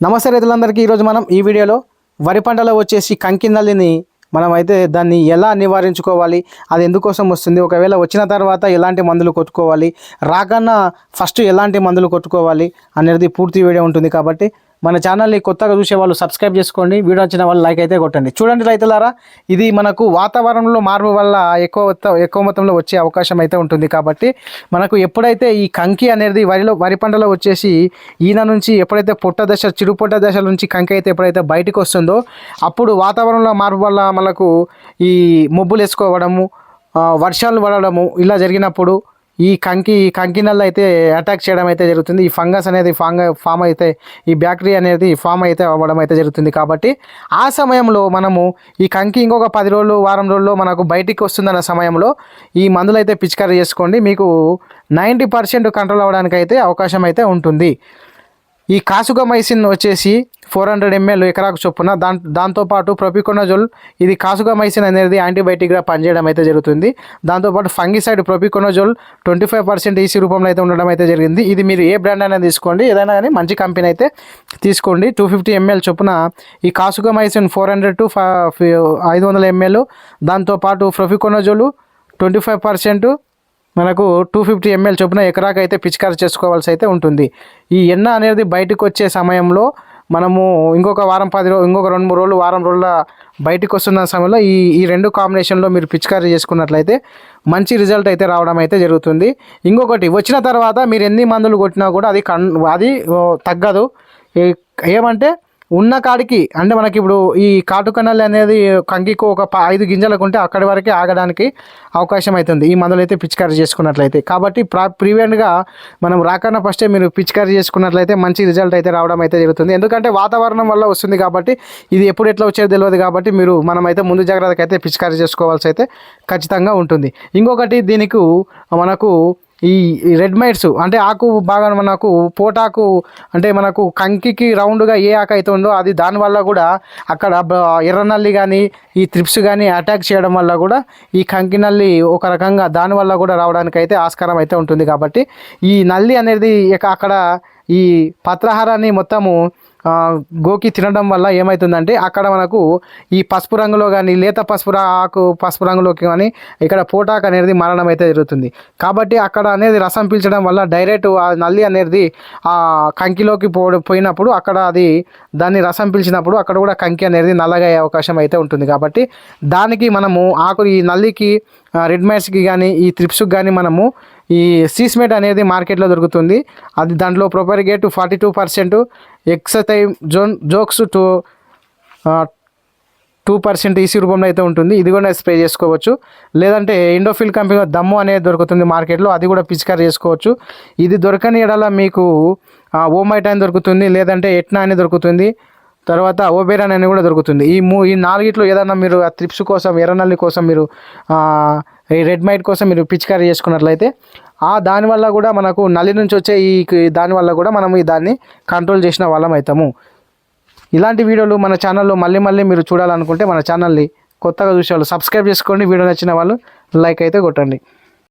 నమస్తే రైతులందరికీ. ఈరోజు మనం ఈ వీడియోలో వరి పంటలో వచ్చేసి కంకినల్లిని మనం అయితే దాన్ని ఎలా నివారించుకోవాలి అది ఎందుకోసం వస్తుంది ఒకవేళ వచ్చిన తర్వాత ఎలాంటి మందులు కొట్టుకోవాలి రాకన్నా ఫస్ట్ ఎలాంటి మందులు కొట్టుకోవాలి అనేది పూర్తి వీడియో ఉంటుంది కాబట్టి మన ఛానల్ని కొత్తగా చూసే వాళ్ళు సబ్స్క్రైబ్ చేసుకోండి. వీడియో వచ్చిన వాళ్ళు లైక్ అయితే కొట్టండి. చూడండి రైతులారా ఇది మనకు వాతావరణంలో మార్పు వల్ల ఎక్కువ ఎక్కువ మొత్తంలో వచ్చే అవకాశం అయితే ఉంటుంది. కాబట్టి మనకు ఎప్పుడైతే ఈ కంకి అనేది వరిలో వరి పంటలో వచ్చేసి ఈయన నుంచి ఎప్పుడైతే పొట్ట దశ చిరు పొట్ట దశ నుంచి కంకి అయితే ఎప్పుడైతే బయటకు వస్తుందో అప్పుడు వాతావరణంలో మార్పు వల్ల మనకు ఈ మొబ్బులు వేసుకోవడము వర్షాలు పడడము ఇలా జరిగినప్పుడు ఈ కంకి ఈ కంకి నల్ల అయితే అటాక్ చేయడం అయితే జరుగుతుంది. ఈ ఫంగస్ అనేది ఫాంగ ఫామ్ అయితే ఈ బ్యాక్టీరియా అనేది ఫామ్ అయితే అవ్వడం అయితే జరుగుతుంది కాబట్టి ఆ సమయంలో మనము ఈ కంకి ఇంకొక పది రోజులు వారం రోజుల్లో మనకు బయటికి వస్తుందన్న సమయంలో ఈ మందులు అయితే పిచికారీ చేసుకోండి. మీకు నైంటీ పర్సెంట్ కంట్రోల్ అవ్వడానికి అయితే అవకాశం అయితే ఉంటుంది. ఈ కాసుగమైసిన్ వచ్చేసి ఫోర్ హండ్రెడ్ ఎంఎల్ ఎకరాకు చొప్పున దాని దాంతోపాటు ప్రొపికొనజోల్ ఇది కాసుగమైసిన్ అనేది యాంటీబయాటిక్గా పనిచేయడం అయితే జరుగుతుంది. దాంతోపాటు fungicide propiconazole twenty five percent EC రూపంలో అయితే ఉండడం అయితే జరిగింది. ఇది మీరు ఏ బ్రాండ్ అయినా తీసుకోండి. ఏదైనా కానీ మంచి కంపెనీ అయితే తీసుకోండి. టూ ఫిఫ్టీ ఎంఎల్ చొప్పున ఈ కాసుగమైసిన్ ఫోర్ హండ్రెడ్ టు ఐదు వందల ఎంఎల్ దాంతోపాటు ప్రొఫికొనజోలు ట్వంటీ ఫైవ్ పర్సెంట్ మనకు టూ ఫిఫ్టీ ఎంఎల్ చొప్పున ఎకరాకైతే పిచికారి చేసుకోవాల్సి అయితే ఉంటుంది. ఈ ఎన్న అనేది బయటకు వచ్చే సమయంలో మనము ఇంకొక వారం పది రోజు ఇంకొక రెండు మూడు రోజులు వారం రోజుల బయటకు వస్తున్న సమయంలో ఈ ఈ రెండు కాంబినేషన్లో మీరు పిచికారీ చేసుకున్నట్లయితే మంచి రిజల్ట్ అయితే రావడం అయితే జరుగుతుంది. ఇంకొకటి వచ్చిన తర్వాత మీరు ఎన్ని మందులు కొట్టినా కూడా అది కన్ అది తగ్గదు. ఏమంటే ఉన్న కాడికి అంటే మనకి ఇప్పుడు ఈ కాటుకన్నలు అనేది కంకికు ఒక ప- ఐదు గింజలకు ఉంటే అక్కడి వరకే ఆగడానికి అవకాశం అవుతుంది ఈ మందులు అయితే పిచికారీ చేసుకున్నట్లయితే. కాబట్టి ప్రా ప్రీవియంట్గా మనం రాకన్నా ఫస్టే మీరు పిచికారీ చేసుకున్నట్లయితే మంచి రిజల్ట్ అయితే రావడం అయితే జరుగుతుంది. ఎందుకంటే వాతావరణం వల్ల వస్తుంది కాబట్టి ఇది ఎప్పుడు ఎట్లా వచ్చేది తెలియదు కాబట్టి మీరు మనమైతే ముందు జాగ్రత్తగా అయితే పిచికారీ చేసుకోవాల్సి అయితే ఖచ్చితంగా ఉంటుంది. ఇంకొకటి దీనికి మనకు ఈ రెడ్ మైట్స్ అంటే ఆకు బాగా మనకు పోటాకు అంటే మనకు కంకికి రౌండ్గా ఏ ఆకు అయితే ఉందో అది దానివల్ల కూడా అక్కడ ఎర్రనల్లి కానీ ఈ త్రిప్స్ కానీ అటాక్ చేయడం వల్ల కూడా ఈ కంకి నల్లి ఒక రకంగా దానివల్ల కూడా రావడానికి అయితే ఆస్కారం అయితే ఉంటుంది. కాబట్టి ఈ నల్లి అనేది ఇక అక్కడ ఈ పత్రహారాన్ని మొత్తము గోకి తినడం వల్ల ఏమవుతుందంటే అక్కడ మనకు ఈ పసుపు రంగులో కానీ లేత పసుపు రా- ఆకు పసుపు రంగులోకి కానీ ఇక్కడ పోటాక్ అనేది మరణం అయితే జరుగుతుంది. కాబట్టి అక్కడ అనేది రసం పీల్చడం వల్ల డైరెక్ట్ ఆ నల్లి అనేది ఆ కంకిలోకి పో పోయినప్పుడు అక్కడ అది దాన్ని రసం పీల్చినప్పుడు అక్కడ కూడా కంకి అనేది నల్లగా అయ్యే అవకాశం అయితే ఉంటుంది. కాబట్టి దానికి మనము ఆకు ఈ నల్లికి రెడ్ మ్యాట్స్కి కానీ ఈ త్రిప్స్కి కానీ మనము ఈ సీస్మేట్ అనేది మార్కెట్లో దొరుకుతుంది. అది దాంట్లో propargite forty two percent hexythiazox two two percent EC రూపంలో అయితే ఉంటుంది. ఇది కూడా స్ప్రే చేసుకోవచ్చు. లేదంటే ఇండోఫిల్ కంపెనీ దమ్ము అనేది దొరుకుతుంది మార్కెట్లో. అది కూడా పిచికారి చేసుకోవచ్చు. ఇది దొరకని ఎడల మీకు ఓమైటాన్ దొరుకుతుంది. లేదంటే ఎట్నా అని దొరుకుతుంది. తర్వాత ఓబేరాన్ అని కూడా దొరుకుతుంది. ఈ మూ ఈ నాలుగిట్లో ఏదైనా మీరు ఆ త్రిప్స్ కోసం ఎర్రనల్లి కోసం మీరు ఈ రెడ్ మైట్ కోసం మీరు పిచికారీ చేసుకున్నట్లయితే ఆ దానివల్ల కూడా మనకు నల్లి నుంచి వచ్చే ఈ దానివల్ల కూడా మనం ఈ దాన్ని కంట్రోల్ చేసిన వాళ్ళం అవుతాము ఇలాంటి వీడియోలు మన ఛానల్లో మళ్ళీ మళ్ళీ మీరు చూడాలనుకుంటే మన ఛానల్ని కొత్తగా చూసే వాళ్ళు సబ్స్క్రైబ్ చేసుకోండి. వీడియో నచ్చిన వాళ్ళు లైక్ అయితే కొట్టండి.